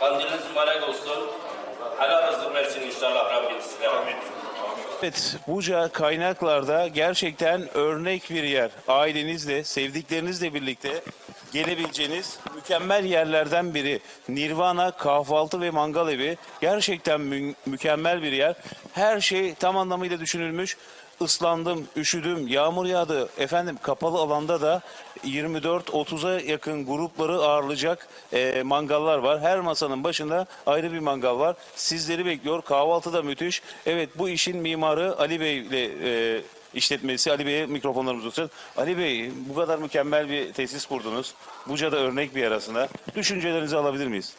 Kandiliniz mübarek olsun. Helal rızık versin inşallah Rabbim size. Amin. Evet, Buca kaynaklarda gerçekten örnek bir yer. Ailenizle, sevdiklerinizle birlikte gelebileceğiniz mükemmel yerlerden biri. Nirvana kahvaltı ve mangal evi gerçekten mü- mükemmel bir yer. Her şey tam anlamıyla düşünülmüş. Islandım, üşüdüm, yağmur yağdı. Efendim kapalı alanda da 24-30'a yakın grupları ağırlayacak e, mangallar var. Her masanın başında ayrı bir mangal var. Sizleri bekliyor. Kahvaltı da müthiş. Evet bu işin mimarı Ali Bey ile e, işletmesi. Ali Bey'e mikrofonlarımızı uzatacağız. Ali Bey bu kadar mükemmel bir tesis kurdunuz. Buca'da örnek bir yer aslında. Düşüncelerinizi alabilir miyiz?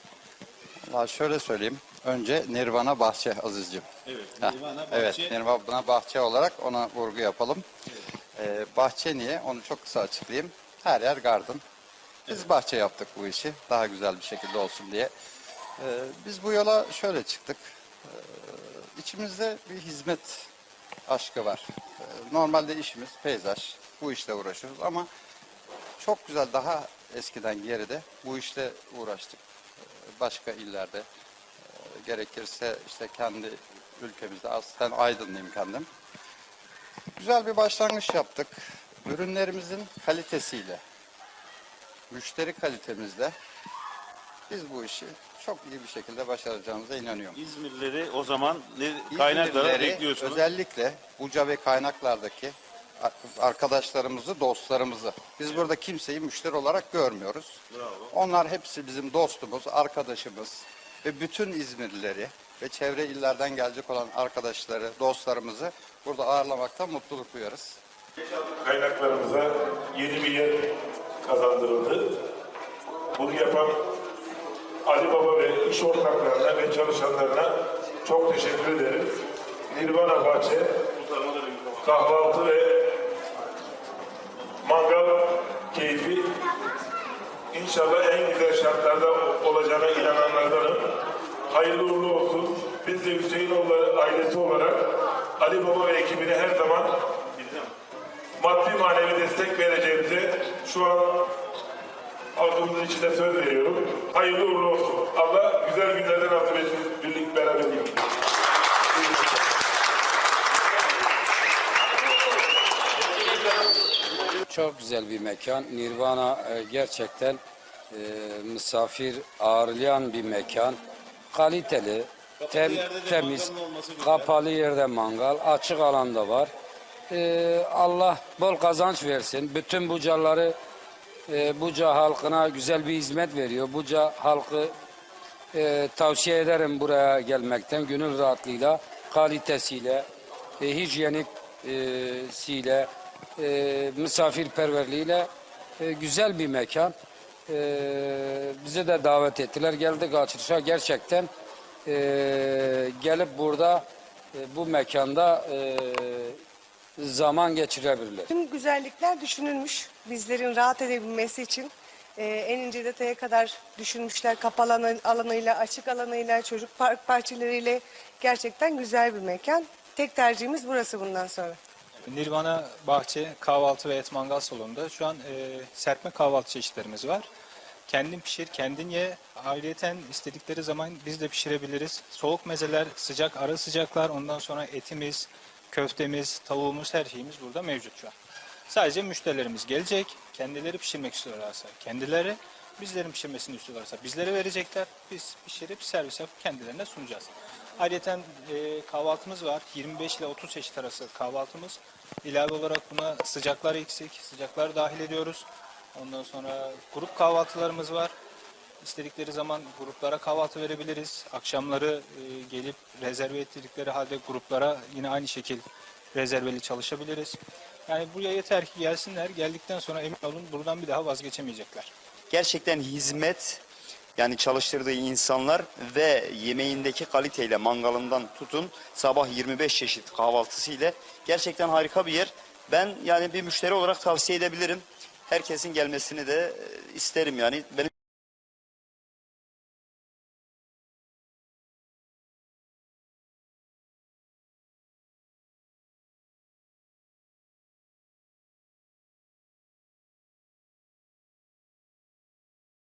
Valla şöyle söyleyeyim. Önce Nirvana Bahçe Aziz'cim. Evet. Heh, Nirvana Evet, Bahçe. Nirvana Bahçe olarak ona vurgu yapalım. Ee, bahçe niye? Onu çok kısa açıklayayım. Her yer garden. Biz bahçe yaptık bu işi. Daha güzel bir şekilde olsun diye. Ee, biz bu yola şöyle çıktık. Ee, içimizde bir hizmet aşkı var. Ee, normalde işimiz peyzaj. Bu işle uğraşıyoruz ama çok güzel daha eskiden geride bu işle uğraştık. Ee, Başka illerde e, gerekirse işte kendi ülkemizde aslen Aydınlıyım kendim. Güzel bir başlangıç yaptık. Ürünlerimizin kalitesiyle, müşteri kalitemizle biz bu işi çok iyi bir şekilde başaracağımıza inanıyorum. İzmirlileri o zaman ne, kaynaklara İzmirlileri, bekliyorsunuz. Özellikle Buca ve kaynaklardaki arkadaşlarımızı, dostlarımızı. Biz burada kimseyi müşteri olarak görmüyoruz. Onlar hepsi bizim dostumuz, arkadaşımız ve bütün İzmirlileri ve çevre illerden gelecek olan arkadaşları, dostlarımızı burada ağırlamaktan mutluluk duyarız. kaynaklarımıza yeni bir yer kazandırıldı. Bunu yapan Ali Baba ve iş ortaklarına ve çalışanlarına çok teşekkür ederim. Nirvana Bahçe, kahvaltı ve mangal keyfi İnşallah en güzel şartlarda olacağına inananlardanım. Hayırlı uğurlu olsun. Biz de Hüseyinoğulları ailesi olarak Ali Baba ve ekibine her zaman maddi manevi destek vereceğimize şu an halkımızın içinde söz veriyorum. Hayırlı uğurlu olsun. Allah güzel günlerde nasip etsin. Birlik beraberlik. Çok güzel bir mekan. Nirvana e, gerçekten e, misafir ağırlayan bir mekan. Kaliteli, tem- temiz, kapalı yerde mangal, açık alanda var. E, Allah bol kazanç versin. Bütün Bucaları, e, Buca halkına güzel bir hizmet veriyor. Buca halkı e, tavsiye ederim buraya gelmekten gönül rahatlığıyla, kalitesiyle, e, hijyeniksiyle, e, misafirperverliğiyle e, güzel bir mekan. E, bize de davet ettiler. Geldik açılışa gerçekten e, gelip burada e, bu mekanda e, zaman geçirebilirler. Tüm güzellikler düşünülmüş. Bizlerin rahat edebilmesi için e, en ince detaya kadar düşünmüşler. Kapalı alanı- alanıyla, açık alanıyla, çocuk park bahçeleriyle gerçekten güzel bir mekan. Tek tercihimiz burası bundan sonra. Nirvana Bahçe Kahvaltı ve Et Mangal Salonu'nda şu an e, serpme kahvaltı çeşitlerimiz var. Kendin pişir, kendin ye. Ayrıyeten istedikleri zaman biz de pişirebiliriz. Soğuk mezeler, sıcak ara sıcaklar, ondan sonra etimiz, köftemiz, tavuğumuz, her şeyimiz burada mevcut şu an. Sadece müşterilerimiz gelecek, kendileri pişirmek istiyorlarsa kendileri, bizlerin pişirmesini istiyorlarsa bizlere verecekler. Biz pişirip servis yapıp kendilerine sunacağız. Ayrıca e, kahvaltımız var. 25 ile 30 çeşit arası kahvaltımız. İlave olarak buna sıcaklar eksik, sıcaklar dahil ediyoruz. Ondan sonra grup kahvaltılarımız var. İstedikleri zaman gruplara kahvaltı verebiliriz. Akşamları e, gelip rezerve ettirdikleri halde gruplara yine aynı şekil rezerveli çalışabiliriz. Yani buraya yeter ki gelsinler. Geldikten sonra emin olun buradan bir daha vazgeçemeyecekler. gerçekten hizmet yani çalıştırdığı insanlar ve yemeğindeki kaliteyle mangalından tutun sabah 25 çeşit kahvaltısıyla gerçekten harika bir yer. Ben yani bir müşteri olarak tavsiye edebilirim. Herkesin gelmesini de e, isterim yani. Benim